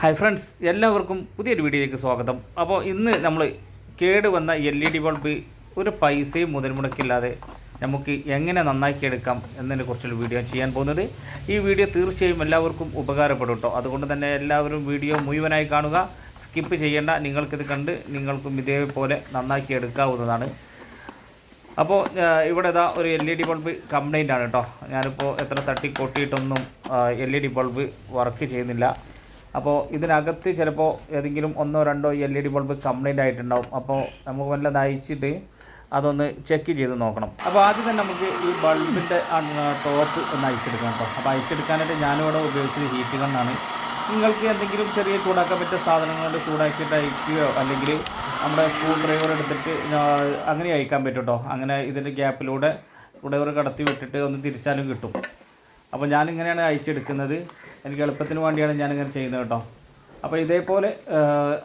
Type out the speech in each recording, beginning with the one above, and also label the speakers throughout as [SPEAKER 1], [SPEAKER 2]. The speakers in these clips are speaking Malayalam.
[SPEAKER 1] ഹായ് ഫ്രണ്ട്സ് എല്ലാവർക്കും പുതിയൊരു വീഡിയോയിലേക്ക് സ്വാഗതം. അപ്പോൾ ഇന്ന് നമ്മൾ കേട് വന്ന എൽ ഇ ഡി ബൾബ് ഒരു പൈസയും മുതൽ മുടക്കില്ലാതെ നമുക്ക് എങ്ങനെ നന്നാക്കി എടുക്കാം എന്നതിനെ കുറിച്ചുള്ള വീഡിയോ ചെയ്യാൻ പോകുന്നത്. ഈ വീഡിയോ തീർച്ചയായും എല്ലാവർക്കും ഉപകാരപ്പെടും കേട്ടോ. അതുകൊണ്ട് തന്നെ എല്ലാവരും വീഡിയോ മുഴുവനായി കാണുക. സ്കിപ്പ് ചെയ്യേണ്ട. നിങ്ങൾക്കിത് കണ്ട് നിങ്ങൾക്കും ഇതേപോലെ നന്നാക്കി എടുക്കാവുന്നതാണ്. അപ്പോൾ ഇവിടെ ഇതാ ഒരു L E D bulb complaint ആണ് കേട്ടോ. ഞാനിപ്പോൾ എത്ര തട്ടി കൊട്ടിയിട്ടൊന്നും L E D bulb work ചെയ്യുന്നില്ല. അപ്പോൾ ഇതിനകത്ത് ചിലപ്പോൾ ഏതെങ്കിലും ഒന്നോ രണ്ടോ L E D bulb complaint ആയിട്ടുണ്ടാവും. അപ്പോൾ നമുക്ക് വല്ലത് അയച്ചിട്ട് അതൊന്ന് ചെക്ക് ചെയ്ത് നോക്കണം. അപ്പോൾ ആദ്യം തന്നെ നമുക്ക് ഈ ബൾബിന്റെ ടോപ്പ് ഒന്ന് അയച്ചെടുക്കാം കേട്ടോ അപ്പോൾ അയച്ചെടുക്കാനായിട്ട് ഞാനിവിടെ ഉപയോഗിച്ചത് ഹീറ്റ് കണ്ണാണ് നിങ്ങൾക്ക് എന്തെങ്കിലും ചെറിയ ചൂടാക്കാൻ പറ്റിയ സാധനങ്ങൾ കൊണ്ട് ചൂടാക്കിയിട്ട് അയക്കുകയോ അല്ലെങ്കിൽ നമ്മുടെ സ്ക്രൂ ഡ്രൈവർ എടുത്തിട്ട് അങ്ങനെ അയക്കാൻ പറ്റും കേട്ടോ അങ്ങനെ ഇതിന്റെ ഗ്യാപ്പിലൂടെ സ്ക്രൂ ഡ്രൈവർ കടത്തി വിട്ടിട്ട് ഒന്ന് തിരിച്ചാലും കിട്ടും. അപ്പോൾ ഞാനിങ്ങനെയാണ് അയച്ചെടുക്കുന്നത്. എനിക്ക് എളുപ്പത്തിന് വേണ്ടിയാണ് ഞാനിങ്ങനെ ചെയ്യുന്നത് കേട്ടോ. അപ്പോൾ ഇതേപോലെ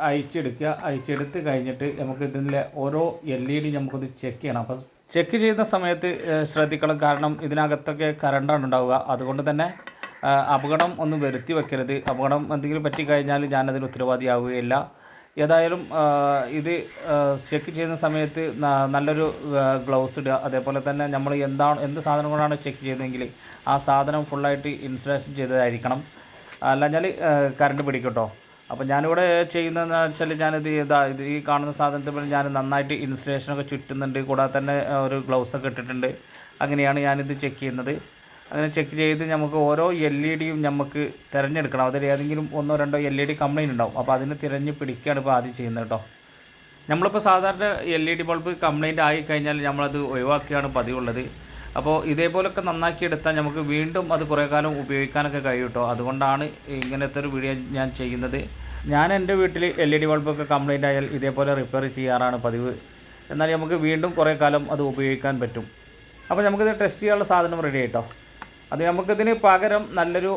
[SPEAKER 1] അയച്ചെടുക്കുക. അയച്ചെടുത്ത് കഴിഞ്ഞിട്ട് നമുക്ക് ഇതിന്റെ ഓരോ എൽ ഇ ഡി നമുക്കത് ചെക്ക് ചെയ്യണം. അപ്പോൾ ചെക്ക് ചെയ്യുന്ന സമയത്ത് ശ്രദ്ധിക്കണം. കാരണം ഇതിനകത്തൊക്കെ കറണ്ടാണ് ഉണ്ടാവുക. അതുകൊണ്ട് തന്നെ അപകടം ഒന്നും വരുത്തി വെക്കരുത്. അപകടം എന്തെങ്കിലും പറ്റിക്കഴിഞ്ഞാൽ ഞാനതിന് ഉത്തരവാദിയാവുകയില്ല. ഏതായാലും ഇത് ചെക്ക് ചെയ്യുന്ന സമയത്ത് നല്ലൊരു ഗ്ലൗസ് ഇടുക. അതേപോലെ തന്നെ നമ്മൾ എന്താണ് എന്ത് സാധനം കൊണ്ടാണ് ചെക്ക് ചെയ്തതെങ്കിൽ ആ സാധനം ഫുള്ളായിട്ട് ഇൻസ്റ്റലേഷൻ ചെയ്തതായിരിക്കണം. അല്ലാഞ്ഞാൽ കറണ്ട് പിടിക്കട്ടോ. കേട്ടോ അപ്പോൾ ഞാനിവിടെ ചെയ്യുന്നതെന്ന് വെച്ചാൽ ഞാനിത് ഇതാ ഇത് ഈ കാണുന്ന സാധനത്തിൽ ഞാൻ നന്നായിട്ട് ഇൻസ്റ്റലേഷനൊക്കെ ചുറ്റുന്നുണ്ട്. കൂടാതെ തന്നെ ഒരു ഗ്ലൗസൊക്കെ ഇട്ടിട്ടുണ്ട്. അങ്ങനെയാണ് ഞാനിത് ചെക്ക് ചെയ്യുന്നത്. അങ്ങനെ ചെക്ക് ചെയ്ത് നമുക്ക് ഓരോ എൽ ഇ ഡിയും നമുക്ക് തിരഞ്ഞെടുക്കണം. അതിൽ ഏതെങ്കിലും ഒന്നോ രണ്ടോ എൽ ഇ ഡി കംപ്ലൈന്റ് ഉണ്ടാവും. അപ്പോൾ അതിന് തിരഞ്ഞ് പിടിക്കുകയാണ് ഇപ്പോൾ ആദ്യം ചെയ്യുന്നത് കേട്ടോ നമ്മളിപ്പോൾ സാധാരണ L E D bulb complaint ആയി കഴിഞ്ഞാൽ നമ്മളത് ഒഴിവാക്കുകയാണ് പതിവുള്ളത്. അപ്പോൾ ഇതേപോലൊക്കെ നന്നാക്കി എടുത്താൽ നമുക്ക് വീണ്ടും അത് കുറേ കാലം ഉപയോഗിക്കാനൊക്കെ കഴിയും കേട്ടോ അതുകൊണ്ടാണ് ഇങ്ങനത്തെ ഒരു വീഡിയോ ഞാൻ ചെയ്യുന്നത്. ഞാൻ എന്റെ വീട്ടിൽ എൽ ഇ ഡി ബൾബൊക്കെ കംപ്ലൈന്റ് ആയാൽ ഇതേപോലെ റിപ്പയർ ചെയ്യാറാണ് പതിവ്. എന്നാൽ നമുക്ക് വീണ്ടും കുറേ കാലം അത് ഉപയോഗിക്കാൻ പറ്റും. അപ്പോൾ നമുക്കിത് ടെസ്റ്റ് ചെയ്യാനുള്ള സാധനം റെഡി ആയിട്ടോ അത് നമുക്കിതിന് പകരം നല്ലൊരു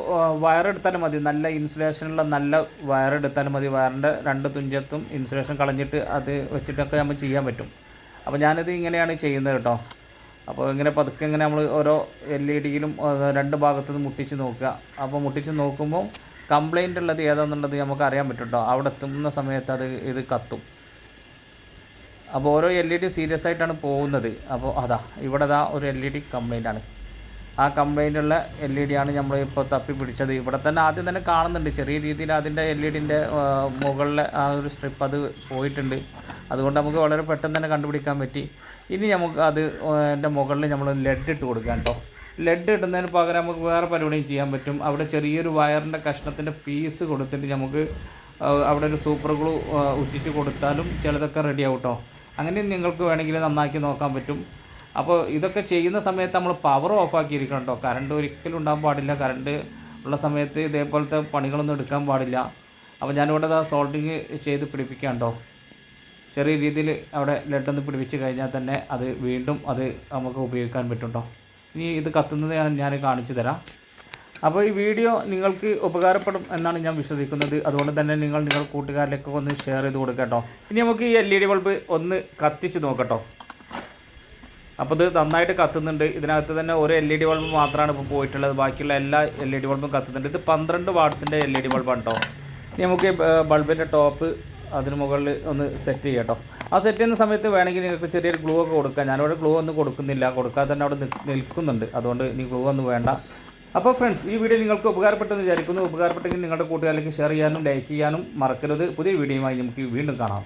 [SPEAKER 1] വയർ എടുത്താലും മതി. നല്ല ഇൻസുലേഷനുള്ള നല്ല വയർ എടുത്താലും മതി. വയറിന്റെ രണ്ട് തുഞ്ചത്തും ഇൻസുലേഷൻ കളഞ്ഞിട്ട് അത് വെച്ചിട്ടൊക്കെ നമ്മൾ ചെയ്യാൻ പറ്റും. അപ്പോൾ ഞാനിത് ഇങ്ങനെയാണ് ചെയ്യുന്നത് കേട്ടോ. അപ്പോൾ ഇങ്ങനെ പതുക്കെ ഇങ്ങനെ നമ്മൾ ഓരോ എൽ ഇ ഡിയിലും രണ്ട് ഭാഗത്തു മുട്ടിച്ച് നോക്കുക. അപ്പോൾ മുട്ടിച്ച് നോക്കുമ്പോൾ കംപ്ലൈന്റ് ഉള്ളത് ഏതാണെന്നുള്ളത് നമുക്ക് അറിയാൻ പറ്റും കേട്ടോ. അവിടെ എത്തുന്ന സമയത്ത് അത് ഇത് കത്തും. അപ്പോൾ ഓരോ എൽ ഇ ഡി സീരിയസ് ആയിട്ടാണ് പോകുന്നത്. അപ്പോൾ അതാ ഇവിടെ ഒരു എൽ ഇ ഡി കംപ്ലൈന്റ് ആണ്. ആ കംപ്ലൈന്റുള്ള എൽ ഇ ഡി ആണ് നമ്മൾ ഇപ്പോൾ തപ്പി പിടിച്ചത്. ഇവിടെ തന്നെ ആദ്യം തന്നെ കാണുന്നുണ്ട്. ചെറിയ രീതിയിൽ അതിന്റെ എൽ ഇ ഡിന്റെ മുകളിലെ ആ ഒരു സ്ട്രിപ്പ് അത് പോയിട്ടുണ്ട്. അതുകൊണ്ട് നമുക്ക് വളരെ പെട്ടെന്ന് തന്നെ കണ്ടുപിടിക്കാൻ പറ്റി. ഇനി നമുക്ക് അത് എന്റെ മുകളിൽ നമ്മൾ ലെഡ് ഇട്ട് കൊടുക്കാം കേട്ടോ. ലെഡ് ഇടുന്നതിന് പകരം നമുക്ക് വേറെ പരിപാടിയും ചെയ്യാൻ പറ്റും. അവിടെ ചെറിയൊരു വയറിന്റെ കഷ്ണത്തിന്റെ പീസ് കൊടുത്തിട്ട് നമുക്ക് അവിടെ ഒരു സൂപ്പർ ഗ്ലൂ ഉറ്റിച്ച് കൊടുത്താലും ചിലതൊക്കെ റെഡി ആവും കേട്ടോ. അങ്ങനെ നിങ്ങൾക്ക് വേണമെങ്കിൽ നന്നാക്കി നോക്കാൻ പറ്റും. അപ്പോൾ ഇതൊക്കെ ചെയ്യുന്ന സമയത്ത് നമ്മൾ പവർ ഓഫ് ആക്കിയിരിക്കണം കേട്ടോ കറണ്ട് ഒരിക്കലും ഉണ്ടാകാൻ പാടില്ല. കറണ്ട് ഉള്ള സമയത്ത് ഇതേപോലത്തെ പണികളൊന്നും എടുക്കാൻ പാടില്ല. അപ്പോൾ ഞാനിവിടെ അത് സോൾഡിങ് ചെയ്ത് പിടിപ്പിക്കാം കേട്ടോ ചെറിയ രീതിയിൽ അവിടെ ലെഡൊന്ന് പിടിപ്പിച്ച് കഴിഞ്ഞാൽ തന്നെ അത് വീണ്ടും അത് നമുക്ക് ഉപയോഗിക്കാൻ പറ്റും കേട്ടോ ഇനി ഇത് കത്തുന്നത് ഞാൻ ഞാൻ കാണിച്ചു തരാം. അപ്പോൾ ഈ വീഡിയോ നിങ്ങൾക്ക് ഉപകാരപ്പെടും എന്നാണ് ഞാൻ വിശ്വസിക്കുന്നത്. അതുകൊണ്ട് തന്നെ നിങ്ങൾ നിങ്ങൾ കൂട്ടുകാരിലേക്കൊക്കെ ഒന്ന് ഷെയർ ചെയ്ത് കൊടുക്കുക കേട്ടോ ഇനി നമുക്ക് ഈ എൽ ഇ ഡി ബൾബ് ഒന്ന് കത്തിച്ച് നോക്കട്ടോ അപ്പോൾ ഇത് നന്നായിട്ട് കത്തുന്നുണ്ട്. ഇതിനകത്ത് തന്നെ ഒരു എൽ ഇ ഡി ബൾബ് മാത്രമാണ് ഇപ്പോൾ പോയിട്ടുള്ളത്. ബാക്കിയുള്ള എല്ലാ എൽ ഇ ഡി ബൾബും കത്തുന്നുണ്ട്. ഇത് പന്ത്രണ്ട് വാട്ട്സിന്റെ എൽ ഇ ഡി ബൾബാണ് കേട്ടോ ഇനി നമുക്ക് ബൾബിന്റെ ടോപ്പ് അതിന് മുകളിൽ ഒന്ന് സെറ്റ് ചെയ്യാം കേട്ടോ ആ സെറ്റ് ചെയ്യുന്ന സമയത്ത് വേണമെങ്കിൽ നിങ്ങൾക്ക് ചെറിയൊരു ഗ്ലൂ ഒക്കെ കൊടുക്കാം. ഞാനിവിടെ ഗ്ലൂ ഒന്നും കൊടുക്കുന്നില്ല. കൊടുക്കാതെ തന്നെ അവിടെ നിൽക്കുന്നുണ്ട്. അതുകൊണ്ട് ഇനി ഗ്ലൂ ഒന്നും വേണ്ട. അപ്പോൾ ഫ്രണ്ട്സ് ഈ വീഡിയോ നിങ്ങൾക്ക് ഉപകാരപ്പെട്ടെന്ന് വിചാരിക്കുന്നു. ഉപകാരപ്പെട്ടെങ്കിൽ നിങ്ങളുടെ കൂട്ടുകാരിലേക്ക് ഷെയർ ചെയ്യാനും ലൈക്ക് ചെയ്യാനും മറക്കരുത്. പുതിയ വീഡിയോയുമായി നമുക്ക് വീണ്ടും കാണാം.